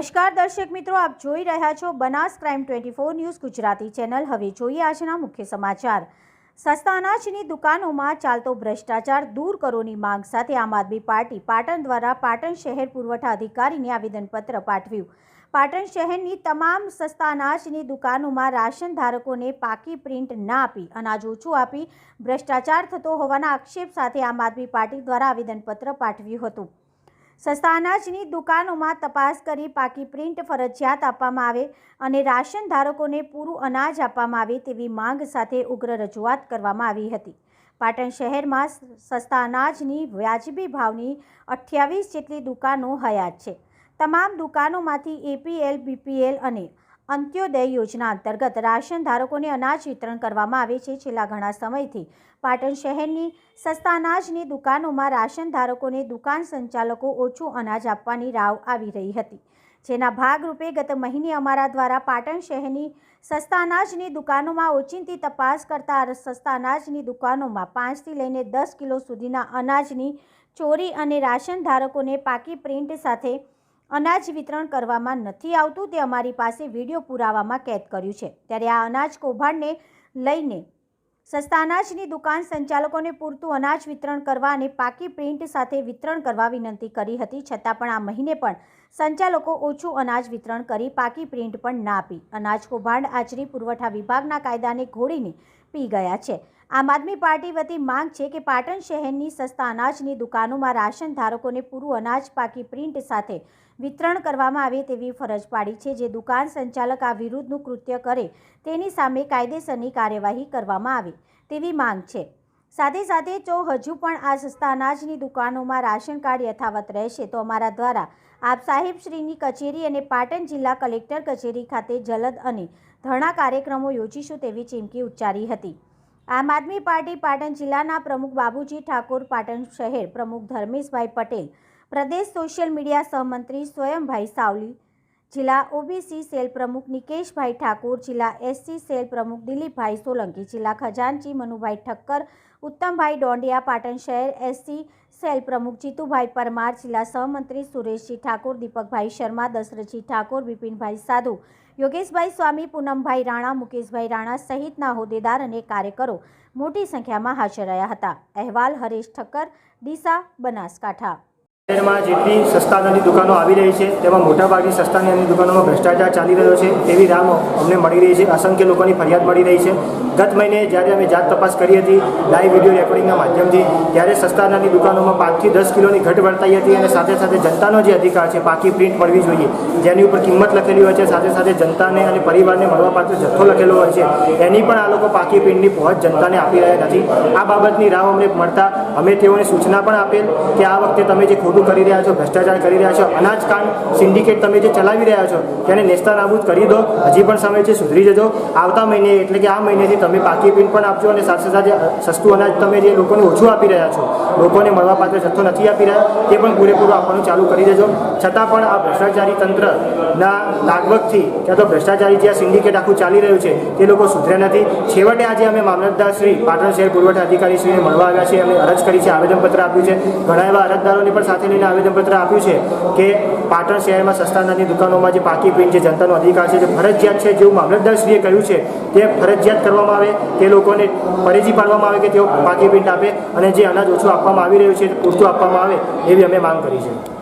નમસ્કાર દર્શક મિત્રો, આપ જોઈ રહ્યા છો Banas crime twenty four news Gujarati channel. હવે જોઈએ આજના મુખ્ય સમાચાર. સસ્તા અનાજની દુકાનોમાં ચાલતો ભ્રષ્ટાચાર દૂર કરોની માંગ સાથે આમ આદમી પાર્ટી પાટણ દ્વારા પાટણ શહેર પુરવઠા અધિકારીને આવેદનપત્ર પાઠવ્યું. પાટણ શહેરની તમામ સસ્તા અનાજની દુકાનોમાં રાશન ધારકોને પાકી પ્રિન્ટ ના આપી, અનાજ ઓછું આપી ભ્રષ્ટાચાર થતો હોવાના આક્ષેપ સાથે આમ આદમી પાર્ટી દ્વારા આવેદનપત્ર પાઠવ્યું હતું. સસ્તા અનાજની દુકાનોમાં તપાસ કરી પાકી પ્રિન્ટ ફરજિયાત આપવામાં આવે અને રાશન ધારકોને પૂરું અનાજ આપવામાં આવે તેવી માંગ સાથે ઉગ્ર રજૂઆત કરવામાં આવી હતી. પાટણ શહેરમાં સસ્તા અનાજની વ્યાજબી ભાવની અઠ્યાવીસ જેટલી દુકાનો હયાત છે. તમામ દુકાનોમાંથી એપીએલ, બીપીએલ અને અંત્યોદય યોજના અંતર્ગત રાશન ધારકોને અનાજ વિતરણ કરવામાં આવે છે. છેલ્લા ઘણા સમયથી પાટણ શહેરની સસ્તા અનાજની દુકાનોમાં રાશન ધારકોને દુકાન સંચાલકો ઓછું અનાજ આપવાની રાવ આવી રહી હતી. જેના ભાગરૂપે ગત મહિને અમારા દ્વારા પાટણ શહેરની સસ્તા અનાજની દુકાનોમાં ઓચિંતી તપાસ કરતા સસ્તા અનાજની દુકાનોમાં પાંચથી લઈને દસ કિલો સુધીના અનાજની ચોરી અને રાશન ધારકોને પાકી પ્રિન્ટ સાથે અનાજ વિતરણ કરવામાં નથી આવતું, તે અમારી પાસે વીડિયો પુરાવામાં કેદ કર્યું છે. ત્યારે આ અનાજ કૌભાંડને લઈને સસ્તા અનાજની દુકાન સંચાલકોને પૂરતું અનાજ વિતરણ કરવા અને પાકી પ્રિન્ટ સાથે વિતરણ કરવા વિનંતી કરી હતી, છતાં પણ આ મહિને પણ સંચાલકો ઓછું અનાજ વિતરણ કરી પાકી પ્રિન્ટ પણ ના આપી. અનાજ કૌભાંડ આચરી પુરવઠા વિભાગના કાયદાને ઘોડીને પી ગયા છે. આમ આદમી પાર્ટી વતી માંગ છે કે પાટણ શહેરની સસ્તા અનાજની દુકાનોમાં રાશન ધારકોને પૂરું અનાજ પાકી પ્રિન્ટ સાથે વિતરણ કરવામાં આવે તેવી ફરજ પાડી છે. જે દુકાન સંચાલક આ વિરુદ્ધનું કૃત્ય કરે તેની સામે કાયદેસરની કાર્યવાહી કરવામાં આવે તેવી માંગ છે. સાથે સાથે જો હજુ પણ આ સસ્તા અનાજની દુકાનોમાં રાશન કાર્ડ યથાવત રહેશે, તો અમારા દ્વારા આપ સાહેબશ્રીની કચેરી અને પાટણ જિલ્લા કલેક્ટર કચેરી ખાતે જલદ અને ધરણા કાર્યક્રમો યોજીશું તેવી ચીમકી ઉચ્ચારી હતી. આમ આદમી પાર્ટી પાટણ જિલ્લાના પ્રમુખ બાબુજી ઠાકોર પાટણ શહેર પ્રમુખ ધર્મેશભાઈ પટેલ, પ્રદેશ સોશિયલ મીડિયા સહમંત્રી સ્વયંભાઈ સાવલી જિલ્લા ઓબીસી સેલ પ્રમુખ નિકેશભાઈ ઠાકોર, જિલ્લા એસસી સેલ પ્રમુખ દિલીપભાઈ સોલંકી, જિલ્લા ખજાનચી મનુભાઈ ઠક્કર, ઉત્તમભાઈ ડોંડિયા, પાટણ શહેર એસસી સેલ પ્રમુખ જીતુભાઈ પરમાર, જિલ્લા સહમંત્રી સુરેશજી ઠાકોર, દીપકભાઈ શર્મા, દશરથજી ઠાકોર બિપિનભાઈ સાધુ, યોગેશભાઈ સ્વામી, પૂનમભાઈ રાણા, મુકેશભાઈ રાણા સહિતના હોદ્દેદાર અને કાર્યકરો મોટી સંખ્યામાં હાજર રહ્યા હતા. અહેવાલ હરેશ ઠક્કર, ડીસા બનાસકાંઠા. શહેરમાં જેટલી સસ્તાની દુકાનો આવી રહી છે, તેમાં મોટાભાગની સસ્તાની દુકાનોમાં ભ્રષ્ટાચાર ચાલી રહ્યો છે, તેવી રામો અમને મળી રહી છે. અસંખ્ય લોકોની ફરિયાદ મળી રહી છે. ગત મહિને જ્યારે અમે જાત તપાસ કરી હતી, લાઈવ વીડિયો રેકોર્ડિંગના માધ્યમથી, ત્યારે સસ્તાનાની દુકાનોમાં પાંચથી દસ કિલોની ઘટ વર્તાઈ હતી અને સાથે સાથે જનતાનો જે અધિકાર છે, પાકી પ્રિન્ટ મળવી જોઈએ. જેની ઉપર કિંમત લખેલી હોય છે, સાથે સાથે જનતાને અને પરિવારને મળવાપાત્ર જથ્થો લખેલો હોય છે. એની પણ આ લોકો પાકી પ્રિન્ટની પહોંચ જનતાને આપી રહ્યા નથી. આ બાબતની રાહ અમને મળતા અમે તેઓને સૂચના પણ આપેલ કે આ વખતે તમે જે ખોટું કરી રહ્યા છો, ભ્રષ્ટાચાર કરી રહ્યા છો, અનાજ કાંડ સિન્ડિકેટ તમે જે ચલાવી રહ્યા છો, તેને નેસ્તા નાબૂદ કરી દો, હજી પણ સમય છે સુધરી જજો. આવતા મહિને એટલે કે આ મહિનેથી તમે પાકી પિન પણ આપજો અને સાથે સાથે સસ્તું અનાજ તમે જે લોકોને ઓછું આપી રહ્યા છો, લોકોને મળવાપાત્ર જથ્થો નથી આપી રહ્યા, તે પણ પૂરેપૂરું આપવાનું ચાલુ કરી દેજો. છતાં પણ આ ભ્રષ્ટાચારી તંત્રના લાગવગથી ક્યાં તો ભ્રષ્ટાચારી જે આ સિન્ડિકેટ આખું ચાલી રહ્યું છે, તે લોકો સુધર્યા નથી. છેવટે આજે અમે મામલતદાર શ્રી, પાટણ શહેર પુરવઠા અધિકારી શ્રીને મળવા આવ્યા છે અમે અરજ કરી છે, આવેદનપત્ર આપ્યું છે. ઘણા એવા અરજદારોને પણ સાથે લઈને આવેદનપત્ર આપ્યું છે કે પાટણ શહેરમાં સસ્તા નાની દુકાનોમાં જે પાકી પ્રિન્ટ જે જનતાનો અધિકાર છે, જે ફરજિયાત છે, જેવું મામલતદારશ્રીએ કહ્યું છે, તે ફરજિયાત કરવામાં આવે, તે લોકોને ફરજી પાડવામાં આવે કે તેઓ પાકી પ્રિન્ટ આપે અને જે અનાજ ઓછું આપવામાં આવી રહ્યું છે પૂરતું આપવામાં આવે, એવી અમે માંગ કરી છે.